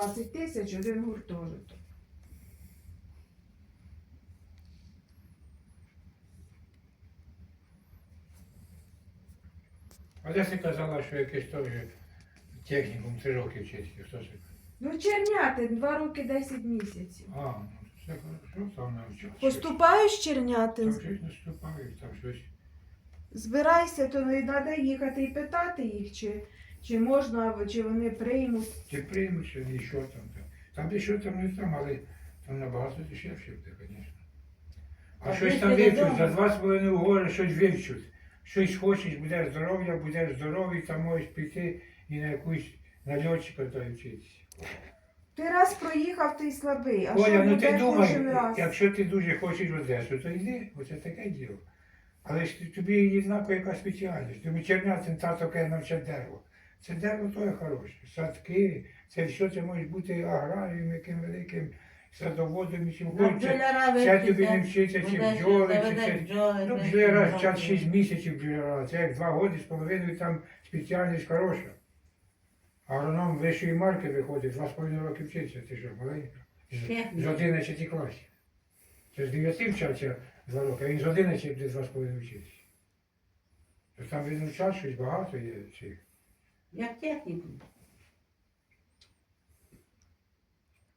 20 тисяч один гуртожиток. А де ти казала, що якийсь теж технікум три роки вчиться? Хто це? Ну, Чернятин, 2 роки 10 місяців. А, ну це хорошо, там навчався. Поступаєш Там Чернятин, щось наступають, там щось. збирайся, то не треба їхати і питати їх, чи, чи можна, чи вони приймуть. Чи приймуть, чи ні, що там. там. Там де що там, не там, але там набагато дешевше буде, звісно. А А щось там вивчуть, додому. за два з половиною года щось вивчуть. Щось хочеш, будеш здоров'я, будеш здоровий, там можеш піти і на якусь на льотчика й вчитися. Ти раз проїхав, ти слабий, а Оля, ну ти буде кожен думай, раз? якщо ти дуже хочеш в Одесу, то йди, оце таке діло. Але ж ти- тобі однаково яка спеціальність. Тобі чернятин тато каже навчать дерево. Це дерево то є хороше. Садки, це все це може бути аграрієм, яким великим садоводом і чим хочеш. Це тобі не вчиться, чи бджоли, чи це. Ну, бджоляра час 6 місяців бджоляра, це як 2 роки з половиною там спеціальність хороша. Агроном вищої марки виходить, 2,5 роки вчиться, ти що, маленька. З- З 11 класів. Це з 9 вчався 2 роки, а він з 11 буде 2,5 вчитися. То там він вчав щось багато є цих. Як технікум.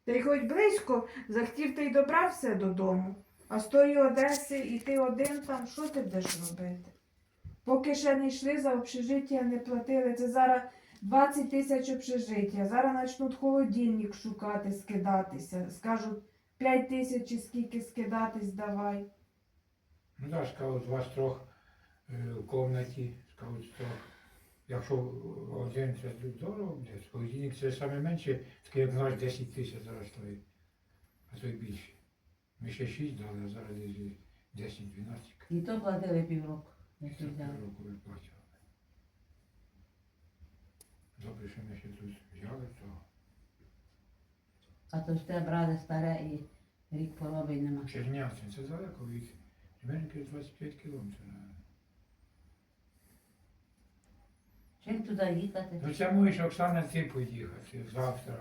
Ти хоч близько захотів ти й добрався додому, а з тої Одеси і ти один там, що ти будеш робити? Поки ще не йшли за общежиття, не платили. Це зараз 20 тисяч общежиття. Зараз почнуть холодильник шукати, скидатися. Скажуть 5 тисяч чи скільки скидатись давай. Ну так, скажуть, вас трьох е, в кімнаті, скажуть, трьох. Якщо один це дорого буде, холодильник це саме менше, таке як наш 10 тисяч зараз стоїть, а то й більше. Ми ще 6 дали, а зараз 10-12. І то платили півроку. І якщо так взяли. року. Добре, що ми ще тут взяли, то А то ж те брали старе і рік пороби нема. Чернявцин, це далеко від Жменьки 25 кілометрів. Чим туди їхати? Ну це можеш, Оксана, ти поїхати завтра.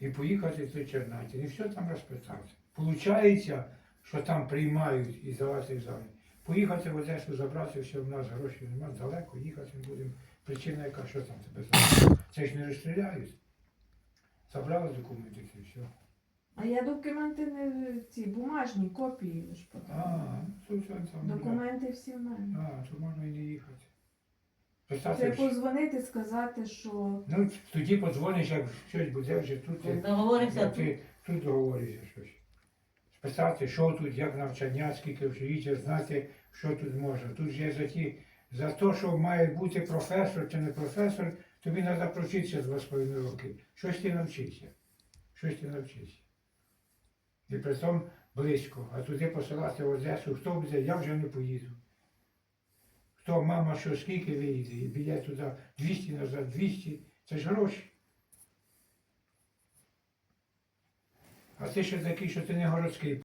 І поїхати до Чернатин. І все там розпитати. Получається, що там приймають і здавати екзамен. Поїхати в Одесу, забрати все, в нас грошей немає, далеко їхати не будемо. Причина яка, що там тебе забрати? Це ж не розстріляють. Забрали документи і все. А я документи не ці бумажні копії лиш А, ну, це все там. Документи всі в мене. А, то можна і не їхати. Це Писати, позвонити, сказати, що ну, тоді подзвониш, як щось буде вже тут. Ти- як тут. ти тут договоришся щось. Списати, що тут, як навчання, скільки вчиться, знати, що тут можна. Тут же за ті, за те, що має бути професор чи не професор, тобі треба провчитися два з половиною роки. Щось ти навчишся. Щось ти навчишся. І при тому близько. А туди посилати в Одесу, хто буде, я вже не поїду. Хто мама, що скільки виїде, і білет туди 200 назад, 200, це ж гроші. А ти ще такий, що ти не городський